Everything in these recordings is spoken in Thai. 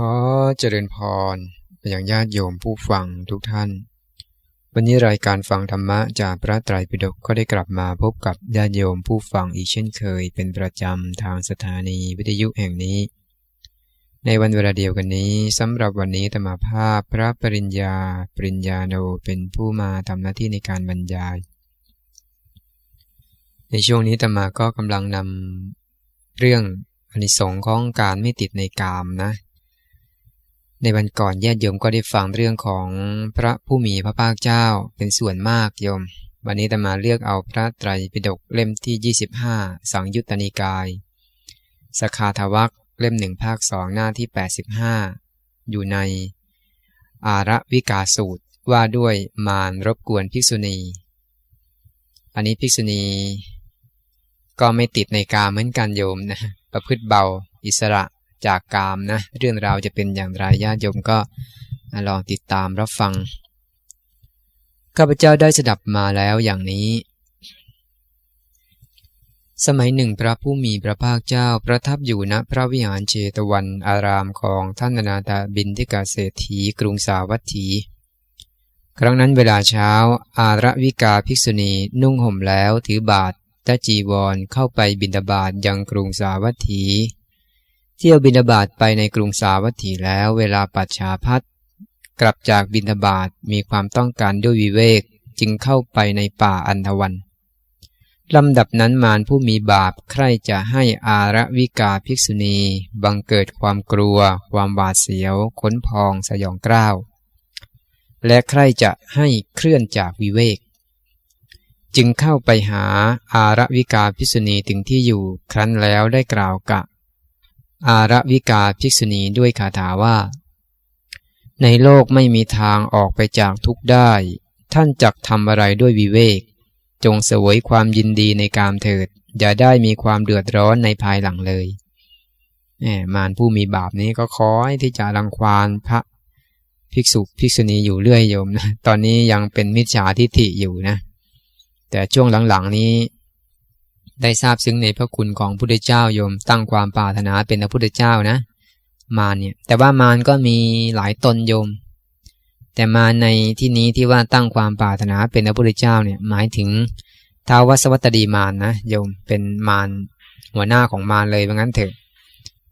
ขอเจริญพรไปยังญาติโยมผู้ฟังทุกท่าน วันนี้รายการฟังธรรมะจากพระไตรปิฎกก็ได้กลับมาพบกับญาติโยมผู้ฟังอีกเช่นเคย เป็นประจำทางสถานีวิทยุแห่งนี้ ในวันเวลาเดียวกันนี้สำหรับวันนี้ธรรมาภาพพระปริญญา ปริญญาโนเป็นผู้มาทำหน้าที่ในการบรรยาย ในช่วงนี้ธรรมาก็กำลังนำเรื่องอนิสงค์ของการไม่ติดในกามนะ ในวันก่อนญาติโยมก็ได้ฟังเรื่องของพระผู้มีพระภาคเจ้าเป็นส่วนมากโยม วันนี้จะมาเลือกเอาพระไตรปิฎกเล่มที่ 25 สังยุตตนิกาย สคาทวักเล่มหนึ่งภาคสองหน้าที่ 85 อยู่ใน อาระวิกาสูตรว่าด้วยมารรบกวนภิกษุณี อันนี้ภิกษุณี ก็ไม่ติดในกาเหมือนกันโยมนะประพฤติเบาอิสระ จากกามนะ เรื่องราวจะเป็นอย่างไรญาติโยมก็ลองติดตามรับฟัง ข้าพเจ้าได้สดับมาแล้วอย่างนี้ สมัยหนึ่งพระผู้มีพระภาคเจ้าประทับอยู่ณพระวิหารเจตวันอารามของท่านนาตาบินทิกาเศรษฐีกรุงสาวัตถี ครั้งนั้นเวลาเช้า อาระวิกาภิกษุณีนุ่งห่มแล้วถือบาทตจีวรเข้าไปบินาบาตยังกรุงสาวัตถี เที่ยวบินาบาตไปในกรุงสาวัตถีแล้วเวลาปัจฉาพัดกลับจากบินาบาตมีความต้องการด้วยวิเวกจึงเข้าไปในป่าอันธวันลำดับนั้นมารผู้มีบาปใครจะให้อาระวิกาภิกษุณี บังเกิดความกลัว ความหวาดเสียว ขนพองสยองกล้าว และใครจะให้เคลื่อนจากวิเวก จึงเข้าไปหาอาระวิกาภิกษุณีถึงที่อยู่ ครั้นแล้วได้กล่าวกับ อาระวิกาภิกษุณีด้วยคาถาว่า ในโลกไม่มีทางออกไปจากทุกได้ ท่านจักทำอะไรด้วยวิเวก จงเสวยความยินดีในกามเถิด อย่าได้มีความเดือดร้อนในภายหลังเลยแหมมารผู้มีบาปนี้ก็คอยที่จะรังควานพระภิกษุภิกษุณีอยู่เรื่อยโยมนะ ตอนนี้ยังเป็นมิจฉาทิฏฐิอยู่นะ แต่ช่วงหลังๆนี้ ได้ทราบซึ้งในพระคุณของพุทธเจ้าโยมตั้งความปรารถนาเป็นพระพุทธเจ้านะ มารเนี่ย แต่ว่ามารก็มีหลายตนโยม แต่มาในที่นี้ที่ว่าตั้งความปรารถนาเป็นพระพุทธเจ้าเนี่ยหมายถึงท้าววัสวัตดีมารนนะโยมเป็นมารหัวหน้าของมารเลยว่างั้นเถอะ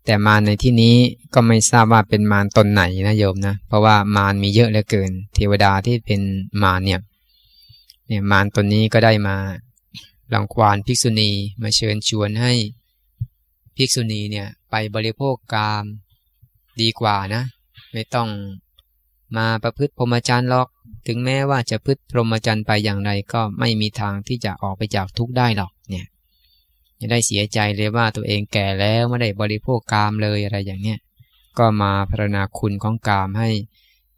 แต่มารในที่นี้ก็ไม่ทราบว่าเป็นมารตนไหนนะโยมนะ เพราะว่ามารมีเยอะเหลือเกิน เทวดาที่เป็นมารเนี่ยเนี่ยมารตนนี้ก็ได้มา ลังควานภิกษุณีมาเชิญชวนให้ภิกษุณีเนี่ยไปบริโภคกามดีกว่านะ ไม่ต้องมาประพฤติพรหมจรรย์หรอก ถึงแม้ว่าจะพฤติพรหมจรรย์ไปอย่างไรก็ไม่มีทางที่จะออกไปจากทุกข์ได้หรอกเนี่ยจะได้เสียใจเลยว่าตัวเองแก่แล้วไม่ได้บริโภคกามเลยอะไรอย่างเนี้ยก็มาพรณนาคุณของกามให้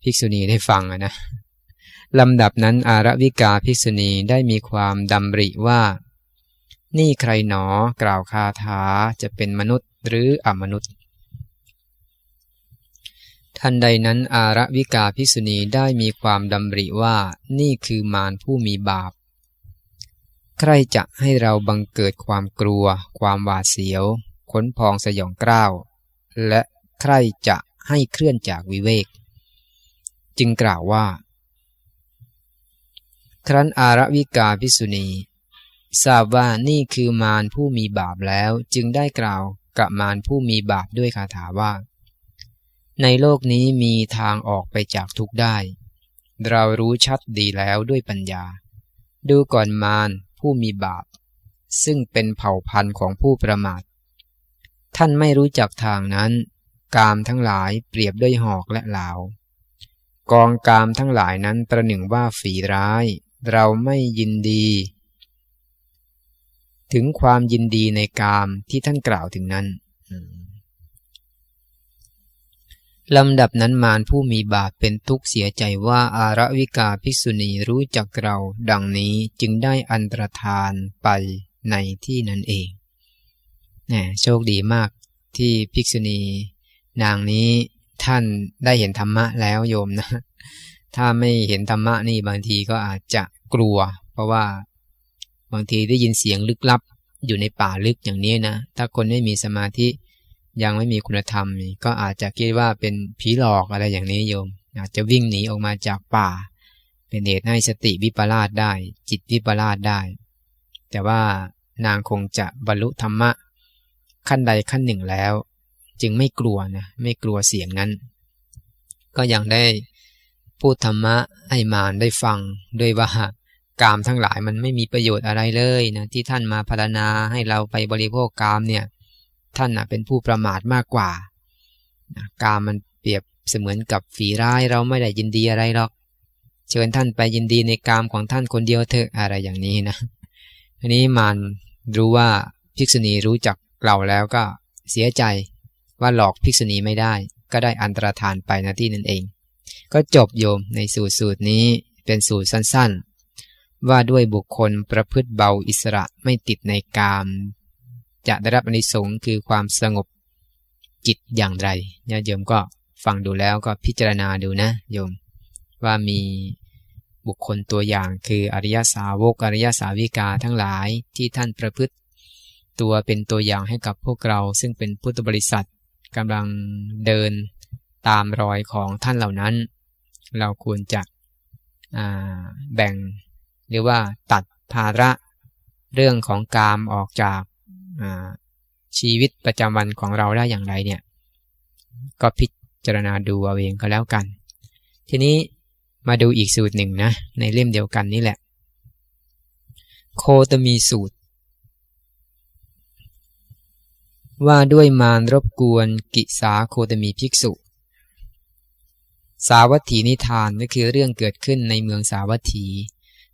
ภิกษุณีได้ฟังนะลำดับนั้นอารวิกาภิกษุณีได้มีความดำริว่า นี่ใครหนอกล่าวคาถาจะเป็นมนุษย์หรืออมนุษย์ ทันใดนั้นอารวิกาภิกษุณีได้มีความดำริว่านี่คือมารผู้มีบาป ใครจะให้เราบังเกิดความกลัว ความหวาดเสียว ขนพองสยองกล้าว และใครจะให้เคลื่อนจากวิเวก จึงกล่าวว่า ครั้นอารวิกาพิสุณี ทราบว่านี่คือมารผู้มีบาปแล้วจึงได้กล่าวกับมารผู้มีบาปด้วยคาถาว่า ในโลกนี้มีทางออกไปจากทุกได้ เรารู้ชัดดีแล้วด้วยปัญญา ดูก่อนมารผู้มีบาป ซึ่งเป็นเผ่าพันธุ์ของผู้ประมาท ท่านไม่รู้จักทางนั้น กามทั้งหลายเปรียบด้วยหอกและเหลากองกามทั้งหลายนั้นประหนึ่งว่าฝีร้าย เราไม่ยินดี ถึงความยินดีในกามที่ท่านกล่าวถึงนั้นลำดับนั้นมารผู้มีบาปเป็นทุกข์เสียใจว่าอาระวิกาภิกษุณีรู้จักเรา ดังนี้จึงได้อันตรธานไปในที่นั้นเองนโชคดีมากที่ภิกษุณี นางนี้ท่านได้เห็นธรรมะแล้วโยมนะ ถ้าไม่เห็นธรรมะนี่บางทีก็อาจจะกลัว เพราะว่า บางทีได้ยินเสียงลึกลับ อยู่ในป่าลึกอย่างนี้นะ ถ้าคนไม่มีสมาธิยังไม่มีคุณธรรม ก็อาจจะคิดว่าเป็นผีหลอกอะไรอย่างนี้โยม อาจจะวิ่งหนีออกมาจากป่า เป็นเหตุให้สติวิปลาสได้ จิตวิปลาสได้ แต่ว่านางคงจะบรรลุธรรมะ ขั้นใดขั้นหนึ่งแล้ว จึงไม่กลัวนะไม่กลัวเสียงนั้น ก็ยังได้พูดธรรมะให้มารได้ฟังด้วยว่า กามทั้งหลายมันไม่มีประโยชน์อะไรเลยนะที่ท่านมาพัฒนาให้เราไปบริโภคกามเนี่ยท่านนะเป็นผู้ประมาทมากกว่านะกามมันเปรียบเสมือนกับฝีร้ายเราไม่ได้ยินดีอะไรหรอก เชิญท่านไปยินดีในกามของท่านคนเดียวเถอะอะไรอย่างนี้นะอันนี้มันรู้ว่าภิกษุณีรู้จักเราแล้วก็เสียใจว่าหลอกภิกษุณีไม่ได้ ก็ได้อันตรธานไปนะที่นั่นเอง ก็จบโยมในสูตรสูตรนี้เป็นสูตรสั้นๆ ว่าด้วยบุคคลประพฤติเบาอิสระไม่ติดในกาม จะได้รับอนิสงค์คือความสงบจิตอย่างไรญาติโยมก็ฟังดูแล้วก็พิจารณาดูนะโยม ว่ามีบุคคลตัวอย่างคืออริยสาวกอริยสาวิกาทั้งหลายที่ท่านประพฤติ ตัวเป็นตัวอย่างให้กับพวกเราซึ่งเป็นพุทธบริษัทกำลังเดินตามรอยของท่านเหล่านั้น เราควรจะแบ่ง หรือว่าตัดภาระเรื่องของกามออกจากชีวิตประจำวันของเราได้อย่างไรเนี่ย ก็พิจารณาดูเอาเองก็แล้วกัน ทีนี้มาดูอีกสูตรหนึ่งนะ ในเล่มเดียวกันนี่แหละ โคตมีสูตร ว่าด้วยมารรบกวนกิสาโคตมีภิกษุ สาวัตถีนิทานก็คือเรื่องเกิดขึ้นในเมืองสาวัตถี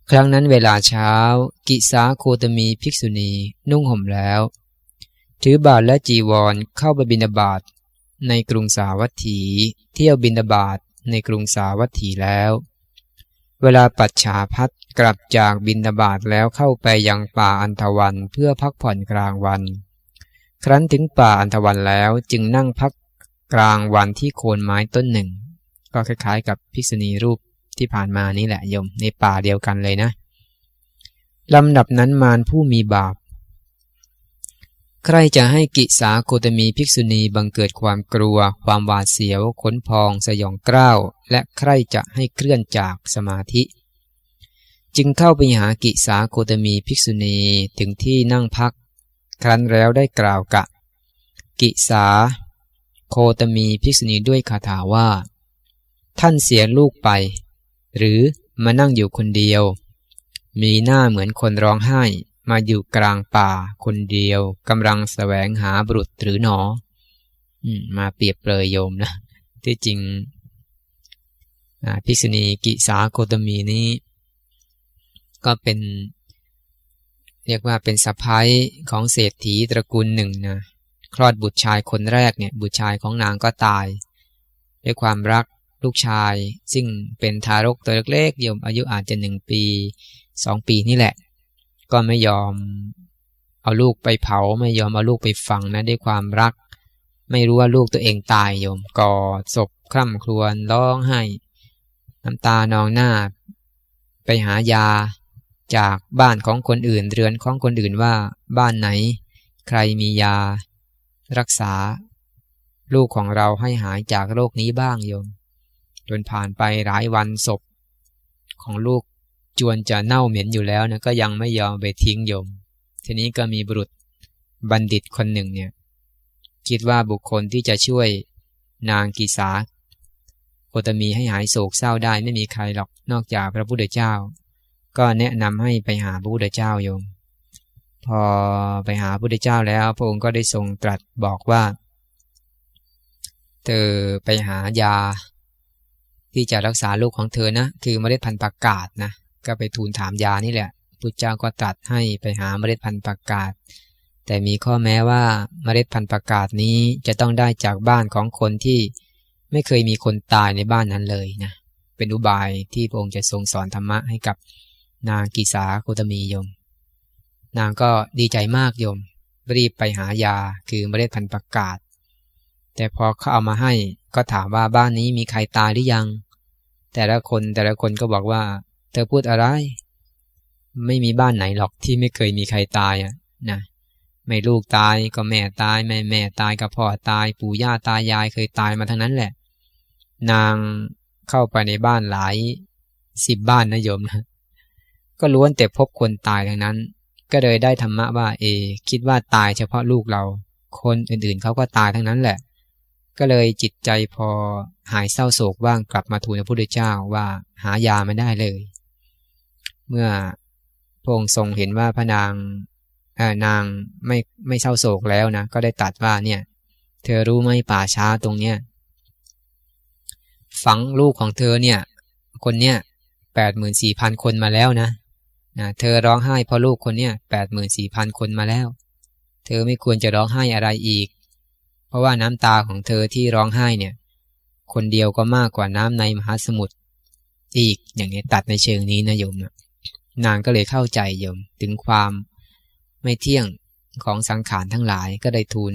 ครั้งนั้นเวลาเช้า กิสาโคตมีภิกษุณีนุ่งห่มแล้ว ถือบาทและจีวรเข้าไปบินาบาตในกรุงสาวัตถี เที่ยวบินาบาตในกรุงสาวัตถีแล้ว เวลาปัจฉาพัดกลับจากบินาบาตแล้วเข้าไปยังป่าอันธวันเพื่อพักผ่อนกลางวัน ครั้นถึงป่าอันธวันแล้วจึงนั่งพักกลางวันที่โคนไม้ต้นหนึ่ง ก็คล้ายๆ กับภิกษุณีรูป ที่ผ่านมานี่แหละโยมในป่าเดียวกันเลยนะลำดับนั้นมารผู้มีบาป ใครจะให้กิสาโคตมีภิกษุณีบังเกิดความกลัว ความหวาดเสียวขนพองสยองกล้าว และใครจะให้เคลื่อนจากสมาธิ จึงเข้าไปหากิสาโคตมีภิกษุณีถึงที่นั่งพัก ครั้นแล้วได้กล่าวกะ กิสาโคตมีภิกษุณีด้วยคาถาว่า ท่านเสียลูกไป หรือมานั่งอยู่คนเดียว มีหน้าเหมือนคนร้องไห้ มาอยู่กลางป่าคนเดียวกำลังแสวงหาบุรุษหรือหนอมาเปรียบเปรยโยมนะ ที่จริงภิกษุณีกิสาโคตมีนี้ ก็เป็น เรียกว่าเป็นสะพ้ายของเศรษฐีตระกูลหนึ่งนะคลอดบุตรชายคนแรกเนี่ย บุตรชายของนางก็ตาย ด้วยความรัก ลูกชาย ซึ่งเป็นทารกตัวเล็กๆโยมอายุอาจจะหนึ่งปีสองปีนี่แหละ ก็ไม่ยอมเอาลูกไปเผาไม่ยอมเอาลูกไปฝังนะด้วยความรัก ไม่รู้ว่าลูกตัวเองตายโยมกอดศพคร่ำครวญร้องไห้ น้ำตานองหน้า ไปหายาจากบ้านของคนอื่น เรือนของคนอื่นว่าบ้านไหน ใครมียา รักษา ลูกของเราให้หายจากโรคนี้บ้างโยม จนผ่านไปหลายวันศพ ของลูกจวนจะเน่าเหม็นอยู่แล้วนะก็ยังไม่ยอมไปทิ้งโยม ทีนี้ก็มีบุรุษบัณฑิตคนหนึ่งเนี่ยคิดว่าบุคคลที่จะช่วยนางกีสาโคตมีให้หายโศกเศร้าได้ไม่มีใครหรอกนอกจากพระพุทธเจ้า ก็แนะนำให้ไปหาพระพุทธเจ้าโยม พอไปหาพระพุทธเจ้าแล้วพระองค์ก็ได้ทรงตรัสบอกว่า เธอไปหายา ที่จะรักษาลูกของเธอนะ คือเมล็ดพันธุ์ประกาศนะ ก็ไปทูลถามยานี่แหละพุทธเจ้าก็ตรัสให้ไปหาเมล็ดพันธุ์ประกาศ แต่มีข้อแม้ว่าเมล็ดพันธุ์ประกาศนี้จะต้องได้จากบ้านของคนที่ไม่เคยมีคนตายในบ้านนั้นเลยนะ เป็นอุบายที่พระองค์จะทรงสอนธรรมะให้กับนางกีสาโคตมีโยม นางก็ดีใจมากโยมรีบไปหายาคือเมล็ดพันธุ์ประกาศ แต่พอเขาเอามาให้ก็ถามว่าบ้านนี้มีใครตายหรือยัง แต่ละคนแต่ละคนก็บอกว่า เธอพูดอะไร ไม่มีบ้านไหนหรอกที่ไม่เคยมีใครตายอะนะไม่ลูกตายก็แม่ตายแม่แม่ตายก็พ่อตาย ปู่ย่าตายายเคยตายมาทั้งนั้นแหละ นางเข้าไปในบ้านหลายสิบบ้านนะโยมนะก็ล้วนแต่พบคนตายทั้งนั้น ก็เลยได้ธรรมะว่าเอ คิดว่าตายเฉพาะลูกเรา คนอื่นๆเขาก็ตายทั้งนั้นแหละ ก็เลยจิตใจพอหายเศร้าโศกว่างกลับมาทูลพระพุทธเจ้าว่าหายาไม่ได้เลย เมื่อพระองค์ทรงเห็นว่าพระนางนางไม่ไม่เศร้าโศกแล้วนะ ก็ได้ตัดว่าเนี่ย เธอรู้ไหมป่าช้าตรงเนี้ยฝังลูกของเธอเนี่ย คนเนี้ยแปดหมื่นสี่พันคนมาแล้วนะนะเธอร้องไห้เพราะลูกคนเนี้ยแปดหมื่นสี่พันคนมาแล้ว เธอไม่ควรจะร้องไห้อะไรอีก ราะว่าน้ำตาของเธอที่ร้องไห้เนี่ย คนเดียวก็มากกว่าน้ำในมหาสมุทรอีกอย่างนี้ตัดในเชิงนี้นะโยมนะนางก็เลยเข้าใจโยมถึงความไม่เที่ยงของสังขารทั้งหลายก็ได้ทูล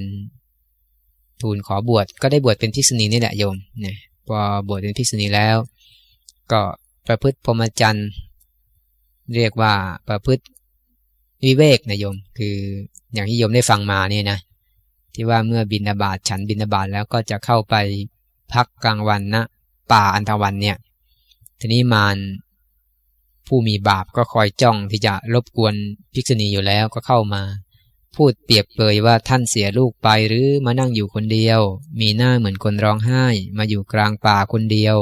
ทูลขอบวชก็ได้บวชเป็นภิกษุณีนี่แหละโยมเนี่ยพอบวชเป็นภิกษุณีแล้ว ก็ประพฤติพรหมจรรย์เรียกว่าประพฤติวิเวกนะโยม คืออย่างที่โยมได้ฟังมาเนี่ยนะ ที่ว่าเมื่อบินาบาตฉันบินาบาตแล้วก็จะเข้าไปพักกลางวันนะป่าอันธวันเนี่ย ทีนี้มารผู้มีบาปก็คอยจ้องที่จะรบกวนภิกษุณีอยู่แล้วก็เข้ามา พูดเปรียบเปยว่าท่านเสียลูกไปหรือมานั่งอยู่คนเดียว มีหน้าเหมือนคนร้องไห้ มาอยู่กลางป่าคนเดียว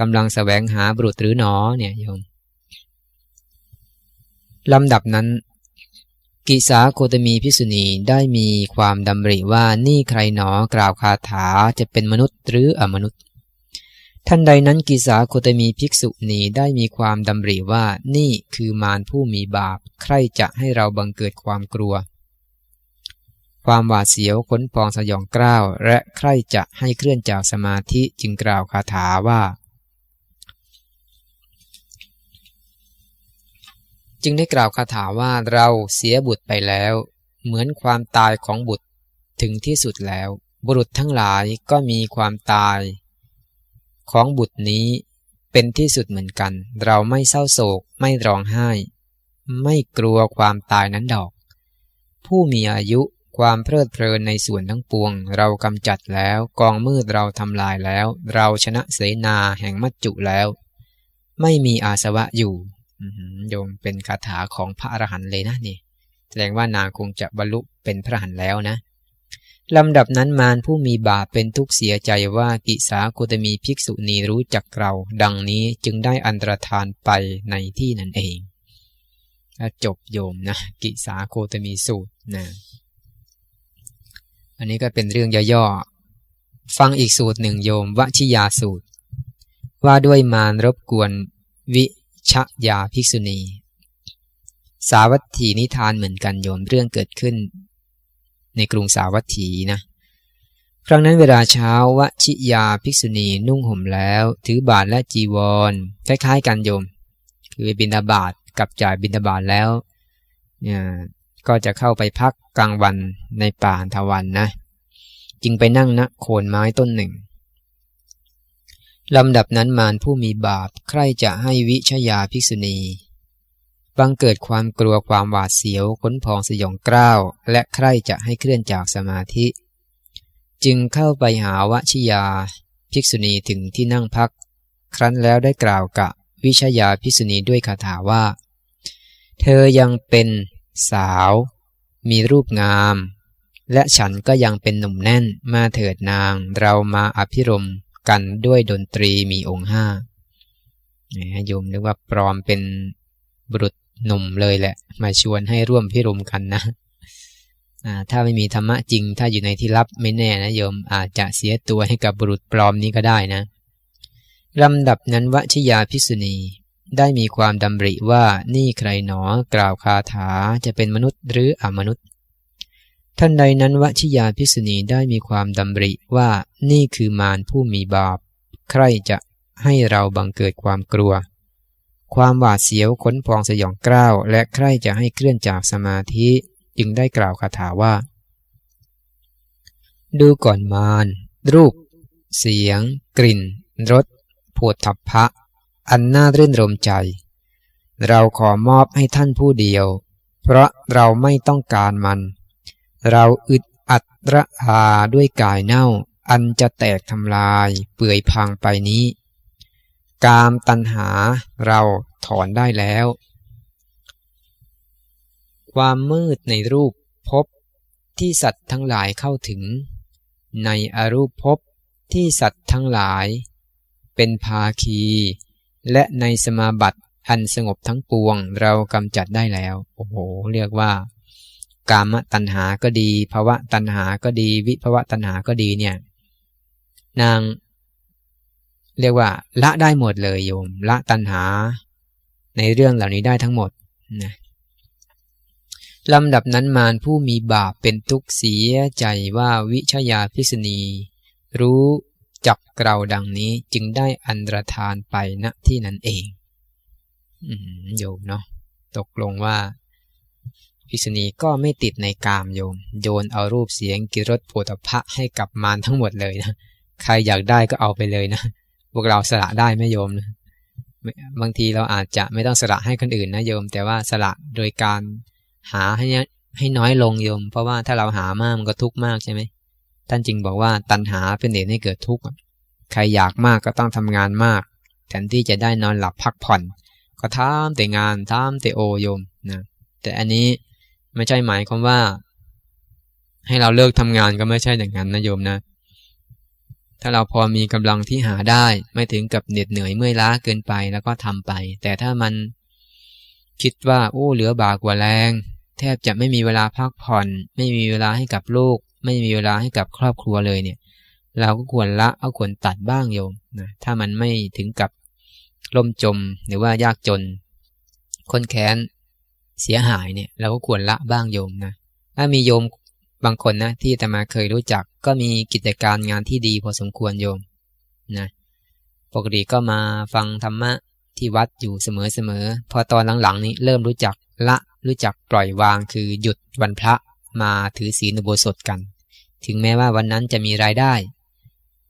กำลังสแสวงหาบุตรหรือหนอเนี่ยโยมลำดับนั้น กิสาโคตมีพิสุณีได้มีความดำริว่านี่ใครหนอกล่าวคาถาจะเป็นมนุษย์หรืออมนุษย์ ท่านใดนั้นกิสาโคตมีภิกษุณีได้มีความดำริว่านี่คือมารผู้มีบาป ใครจะให้เราบังเกิดความกลัว ความหวาดเสียวขนพองสยองกล้าว และใครจะให้เคลื่อนจากสมาธิจึงกล่าวคาถาว่า จึงได้กล่าวคาถาว่าเราเสียบุตรไปแล้ว เหมือนความตายของบุตรถึงที่สุดแล้ว บุรุษทั้งหลายก็มีความตาย ของบุตรนี้เป็นที่สุดเหมือนกัน เราไม่เศร้าโศกไม่ร้องไห้ ไม่กลัวความตายนั้นดอก ผู้มีอายุความเพลิดเพลินในส่วนทั้งปวง เรากำจัดแล้วกองมืดเราทำลายแล้ว เราชนะเสนาแห่งมัจจุแล้ว ไม่มีอาสวะอยู่ โยมเป็นคาถาของพระอรหันต์เลยนะนี่ แสดงว่านางคงจะบรรลุเป็นพระหันแล้วนะลำดับนั้นมารผู้มีบาปเป็นทุกข์เสียใจว่ากิสาโคตมีภิกษุณีรู้จักเรา ดังนี้จึงได้อันตรธานไปในที่นั่นเองจบโยมนะกิสาโคตมีสูตรนะอันนี้ก็เป็นเรื่องย่อๆฟังอีกสูตรหนึ่งโยมวชิยาสูตร ว่าด้วยมารรบกวนวิ ชยาภิกษุณี สาวัตถีนิทานเหมือนกันโยมเรื่องเกิดขึ้น ในกรุงสาวัตถีนะ ครั้งนั้นเวลาเช้าวชิยาภิกษุณีนุ่งห่มแล้ว ถือบาทและจีวรคล้ายๆกันโยม คือบินาบาตกับจ่ายบินาบาตแล้วเนี่ยก็จะเข้าไปพักกลางวันในป่าทวันนะ จึงไปนั่งณโคนไม้ต้นหนึ่ง ลำดับนั้นมารผู้มีบาปใครจะให้วิชยาภิกษุณี บังเกิดความกลัวความหวาดเสียวขนพองสยองกล้าว และใคร่จะให้เคลื่อนจากสมาธิ จึงเข้าไปหาวชิยา ภิกษุณีถึงที่นั่งพัก ครั้นแล้วได้กล่าวกับวิชยาภิกษุณีด้วยคาถาว่า เธอยังเป็นสาว มีรูปงาม และฉันก็ยังเป็นหนุ่มแน่นมาเถิดนางเรามาอภิรม กันด้วยดนตรีมีองค์ห้าโยมนึกว่าปลอมเป็นบุรุษหนุ่มเลยแหละ มาชวนให้ร่วมพิรมกันนะถ้าไม่มีธรรมะจริง ถ้าอยู่ในที่ลับไม่แน่นะโยมอาจจะเสียตัวให้กับบุรุษปลอมนี้ก็ได้นะลำดับนั้นวชิยาพิสุณีได้มีความดำริว่านี่ใครหนอกล่าวคาถาจะเป็นมนุษย์หรืออมนุษย์ ท่านใดนั้นวชิยาพิสุณีได้มีความดำริว่านี่คือมารผู้มีบาป ใครจะให้เราบังเกิดความกลัว ความหวาดเสียวขนพองสยองกล้าว และใครจะให้เคลื่อนจากสมาธิจึงได้กล่าวคาถาว่า ดูก่อนมารรูป เสียง กลิ่นรสโผฏฐัพพะ อันน่ารื่นรมใจ เราขอมอบให้ท่านผู้เดียว เพราะเราไม่ต้องการมัน เราอึดอัดระอาด้วยกายเน่า อันจะแตกทำลายเปื่อยพังไปนี้ กามตัณหาเราถอนได้แล้ว ความมืดในรูปพบที่สัตว์ทั้งหลายเข้าถึง ในอรูปภพที่สัตว์ทั้งหลาย เป็นภาคี และในสมาบัติอันสงบทั้งปวงเรากำจัดได้แล้ว โอ้โห เรียกว่า กามตัณหาก็ดีภาวะตัณหาก็ดี วิภาวะตัณหาก็ดีเนี่ย นาง เรียกว่า ละได้หมดเลยโยม ละตัณหา ในเรื่องเหล่านี้ได้ทั้งหมดนะลำดับนั้นมารผู้มีบาปเป็นทุกข์เสียใจว่าวิชยาพิษณี รู้จักเราดังนี้จึงได้อันตรธานไปณที่นั้นเองโยมเนาะตกลงว่า พิษณีก็ไม่ติดในกามโยม โยนเอารูปเสียงกิรสโผฏฐะให้กับมารทั้งหมดเลยนะ ใครอยากได้ก็เอาไปเลยนะ พวกเราสละได้ไหมโยมนะบางทีเราอาจจะไม่ต้องสละให้คนอื่นนะโยม แต่ว่าสละโดยการหาให้ให้น้อยลงโยม เพราะว่าถ้าเราหามากมันก็ทุกข์มากใช่ไหมท่านจึงบอกว่าตัณหาเป็นเหตุให้เกิดทุกข์ใครอยากมากก็ต้องทำงานมากแทนที่จะได้นอนหลับพักผ่อน ก็ทำแต่งานทำแต่โอโยมนะแต่อันนี้ ไม่ใช่หมายความว่า ให้เราเลิกทำงานก็ไม่ใช่อย่างนั้นนะโยมนะ ถ้าเราพอมีกำลังที่หาได้ ไม่ถึงกับเหน็ดเหนื่อยเมื่อยล้าเกินไปแล้วก็ทำไป แต่ถ้ามันคิดว่าโอ้เหลือบากกว่าแรง แทบจะไม่มีเวลาพักผ่อน ไม่มีเวลาให้กับลูก ไม่มีเวลาให้กับครอบครัวเลยเนี่ย เราก็ควรละเอาควรตัดบ้างโยมนะถ้ามันไม่ถึงกับล่มจมหรือว่ายากจน คนแค้น เสียหายเนี่ยเราก็ควรละบ้างโยมนะถ้ามีโยมบางคนนะที่แต่มาเคยรู้จักก็มีกิจการงานที่ดีพอสมควรโยมนะปกติก็มาฟังธรรมะที่วัดอยู่เสมอๆพอตอนหลังๆ นี้เริ่มรู้จักละรู้จักปล่อยวางคือหยุดวันพระมาถือศีลอุโบสถกัน ถึงแม้ว่าวันนั้นจะมีรายได้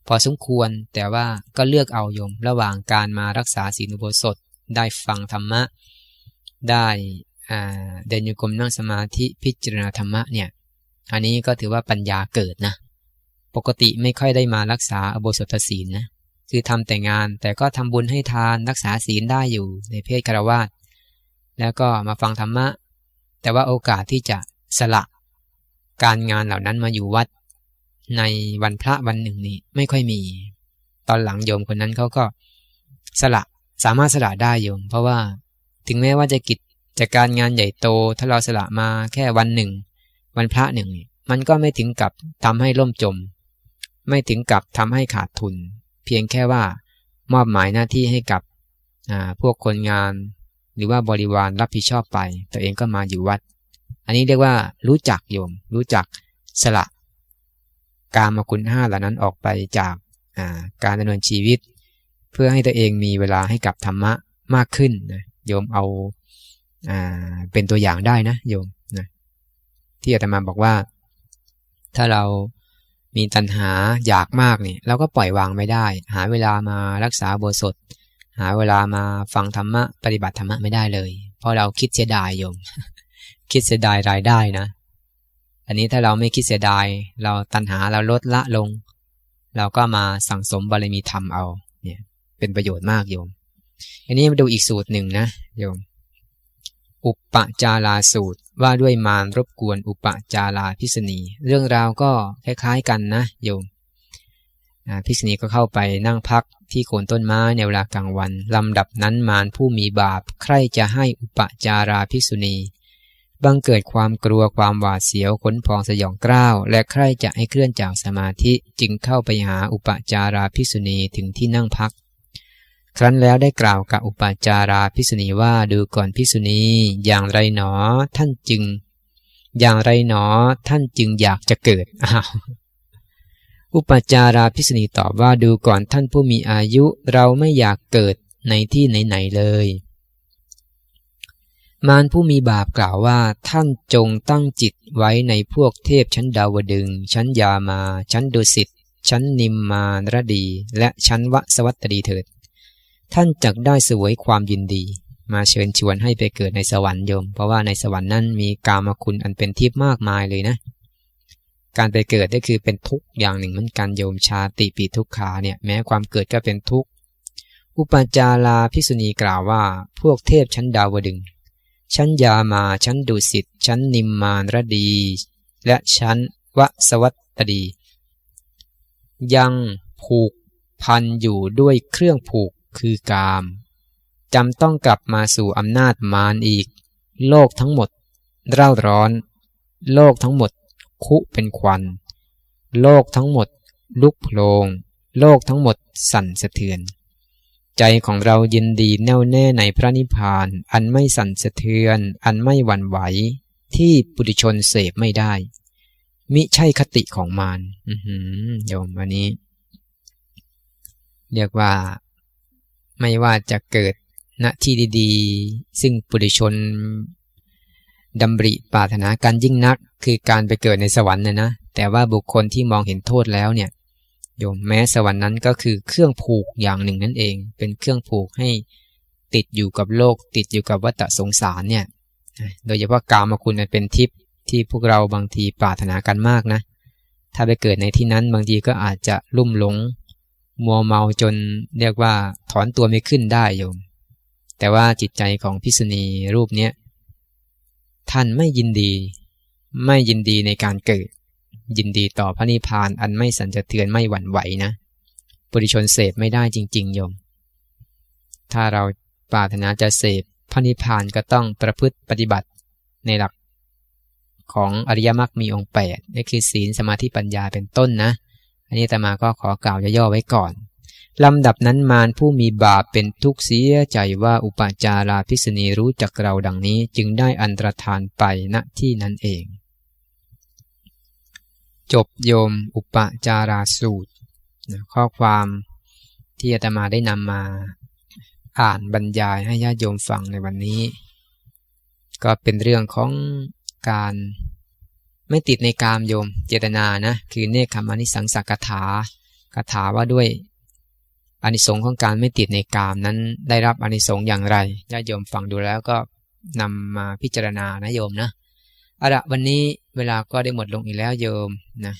พอสมควรแต่ว่าก็เลือกเอาโยมระหว่างการมารักษาศีลอุโบสถได้ฟังธรรมะ ได้ เดินโยกรมนั่งสมาธิพิจารณาธรรมะเนี่ย อันนี้ก็ถือว่าปัญญาเกิดนะ ปกติไม่ค่อยได้มารักษาอโบสถศีลนะคือทำแต่งานแต่ก็ทำบุญให้ทานรักษาศีลได้อยู่ในเพศคารวาสแล้วก็มาฟังธรรมะ แต่ว่าโอกาสที่จะสละการงานเหล่านั้นมาอยู่วัด ในวันพระวันหนึ่งนี้ไม่ค่อยมี ตอนหลังโยมคนนั้นเขาก็สละสามารถสละได้โยม เพราะว่าถึงแม้ว่าจะกิจ จากการงานใหญ่โตถ้าเราสละมาแค่วันหนึ่ง วันพระหนึ่ง มันก็ไม่ถึงกับทำให้ล่มจม ไม่ถึงกับทำให้ขาดทุน เพียงแค่ว่ามอบหมายหน้าที่ให้กับพวกคนงาน หรือว่าบริวารรับผิดชอบไป ตัวเองก็มาอยู่วัด อันนี้เรียกว่ารู้จักโยม รู้จักสละ การมาคุณห้าเหล่านั้นออกไปจากการดำเนินชีวิต เพื่อให้ตัวเองมีเวลาให้กับธรรมะมากขึ้นนะโยมเอา เป็นตัวอย่างได้นะโยมนะที่อาตมาบอกว่า ถ้าเรามีตัณหาอยากมากเนี่ยเราก็ปล่อยวางไม่ได้ หาเวลามารักษาโบสถหาเวลามาฟังธรรมะปฏิบัติธรรมะไม่ได้เลย เพราะเราคิดเสียดายโยม คิดเสียดายรายได้นะ อันนี้ถ้าเราไม่คิดเสียดาย เราตัณหาเราลดละลง เราก็มาสั่งสมบารมีธรรมเอา เนี่ย เป็นประโยชน์มากโยม อันนี้มาดูอีกสูตรหนึ่งนะโยม อุปปจาราสูตรว่าด้วยมารรบกวนอุปจาราพิษณี เรื่องราวก็คล้ายๆกันนะโยมพิษณีก็เข้าไปนั่งพักที่โคนต้นไม้ในเวลากลางวัน ลำดับนั้นมารผู้มีบาป ใครจะให้อุปจาราพิสุณีบังเกิดความกลัวความหวาดเสียวขนพองสยองกล้าว และใครจะให้เคลื่อนจากสมาธิจึงเข้าไปหาอุปจาราพิสุณีถึงที่นั่งพัก ครั้นแล้วได้กล่าวกับอุปจาราพิสุณีว่าดูก่อนพิสุณีอย่างไรหนอท่านจึง อย่างไรหนอท่านจึงอยากจะเกิดอ้าวอุปจาราพิษณีตอบว่าดูก่อนท่านผู้มีอายุเราไม่อยากเกิดในที่ไหนๆเลย มารผู้มีบาปกล่าวว่าท่านจงตั้งจิตไว้ในพวกเทพชั้นดาวดึง ชั้นยามา ชั้นดุสิตชั้นนิมมานรดี และชั้นวสวัตดีเถิด ท่านจักได้สวยความยินดี มาเชิญชวนให้ไปเกิดในสวรรค์โยม เพราะว่าในสวรรค์นั้นมีกามคุณอันเป็นทิพย์มากมายเลยนะ การไปเกิดก็คือเป็นทุกข์อย่างหนึ่งเหมือนกันโยมชาติปีทุกขาเนี่ยแม้ความเกิดก็เป็นทุกข์อุปจาราพิษุณีกล่าวว่าพวกเทพชั้นดาวดึง ชั้นยามาชั้นดุสิตชั้นนิมมานรดี และชั้นวสวัตดี ยังผูกพันอยู่ด้วยเครื่องผูก คือกามจำต้องกลับมาสู่อำนาจมารอีก โลกทั้งหมด เร่าร้อน โลกทั้งหมด คุเป็นควัน โลกทั้งหมด ลุกโพลง โลกทั้งหมดสั่นสะเทือน ใจของเรายินดีแน่วแน่ในพระนิพพาน อันไม่สั่นสะเทือน อันไม่หวั่นไหว ที่ปุถุชนเสพไม่ได้ มิใช่คติของมารโยมวันนี้ เรียกว่า ไม่ว่าจะเกิดณที่ดีๆ ซึ่งปุถุชนดำริปรารถนาการยิ่งนัก คือการไปเกิดในสวรรค์นะนะ แต่ว่าบุคคลที่มองเห็นโทษแล้วเนี่ยโยมแม้สวรรค์นั้นก็คือเครื่องผูกอย่างหนึ่งนั่นเอง เป็นเครื่องผูกให้ติดอยู่กับโลก ติดอยู่กับวัฏสงสารเนี่ยโดยเฉพาะกามคุณเป็นทิพย์ที่พวกเราบางทีปรารถนากันมากนะ ถ้าไปเกิดในที่นั้นบางทีก็อาจจะลุ่มหลง มัวเมาจนเรียกว่าถอนตัวไม่ขึ้นได้โยม แต่ว่าจิตใจของพิษณีรูปเนี้ยท่านไม่ยินดี ไม่ยินดีในการเกิด ยินดีต่อพระนิพพานอันไม่สันจะเทือนไม่หวั่นไหวนะปุริชนเสพไม่ได้จริง ๆ โยม ถ้าเราปรารถนาจะเสพพระนิพพานก็ต้องประพฤติปฏิบัติในหลักของอริยมรรคมีองค์แปดนี่คือศีลสมาธิปัญญาเป็นต้นนะ อันนี้ตมาก็ขอกล่าวย่อๆไว้ก่อนลำดับนั้นมารผู้มีบาปเป็นทุกข์เสียใจว่าอุปจาราพิษณีรู้จักเราดังนี้ จึงได้อันตรธานไปณที่นั้นเอง จบโยมอุปจาราสูตร ข้อความที่อาตมาได้นำมา อ่านบรรยายให้ญาติโยมฟังในวันนี้ ก็เป็นเรื่องของการ ไม่ติดในกามโยมเจตนานะ คือเนคขมานิสังสักถาคาถาว่าด้วยอานิสงส์ของการไม่ติดในกามนั้นได้รับอานิสงส์อย่างไรญาติโยมฟังดูแล้วก็นำมาพิจารณานะโยมนะเอาละวันนี้เวลาก็ได้หมดลงอีกแล้วโยมนะ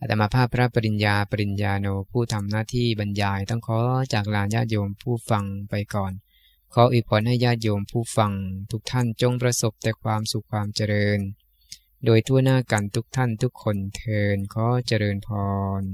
อาตมาภาพพระปริญญาปริญญาโนผู้ทำหน้าที่บรรยาย ต้องขอจากลาญาติโยมผู้ฟังไปก่อน ขออวยพรให้ญาติโยมผู้ฟังทุกท่านจงประสบแต่ความสุขความเจริญ โดยทั่วหน้ากันทุกท่านทุกคนเทินขอเจริญพร